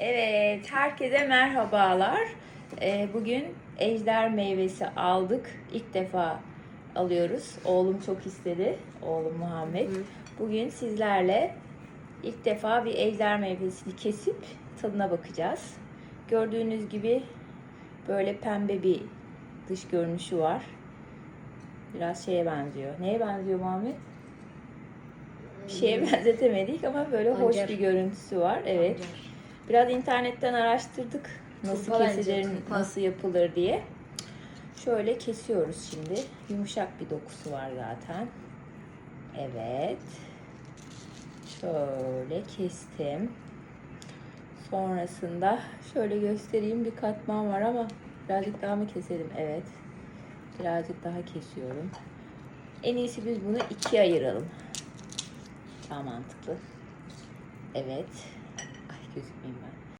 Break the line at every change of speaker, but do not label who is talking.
Evet, herkese merhabalar. Ee, bugün ejder meyvesi aldık. İlk defa alıyoruz. Oğlum çok istedi. Oğlum Muhammed. Bugün sizlerle ilk defa bir ejder meyvesini kesip tadına bakacağız. Gördüğünüz gibi böyle pembe bir dış görünüşü var. Biraz şeye benziyor. Neye benziyor Muhammed? Bir şeye benzetemedik ama böyle hoş
Pancar.
bir görüntüsü var. Evet. Biraz internetten araştırdık nasıl
bence,
kesilir, nasıl yapılır diye. Şöyle kesiyoruz şimdi. Yumuşak bir dokusu var zaten. Evet. Şöyle kestim. Sonrasında şöyle göstereyim bir katman var ama birazcık daha mı keselim? Evet. Birazcık daha kesiyorum. En iyisi biz bunu ikiye ayıralım. Daha mantıklı. Evet. Excuse me, man.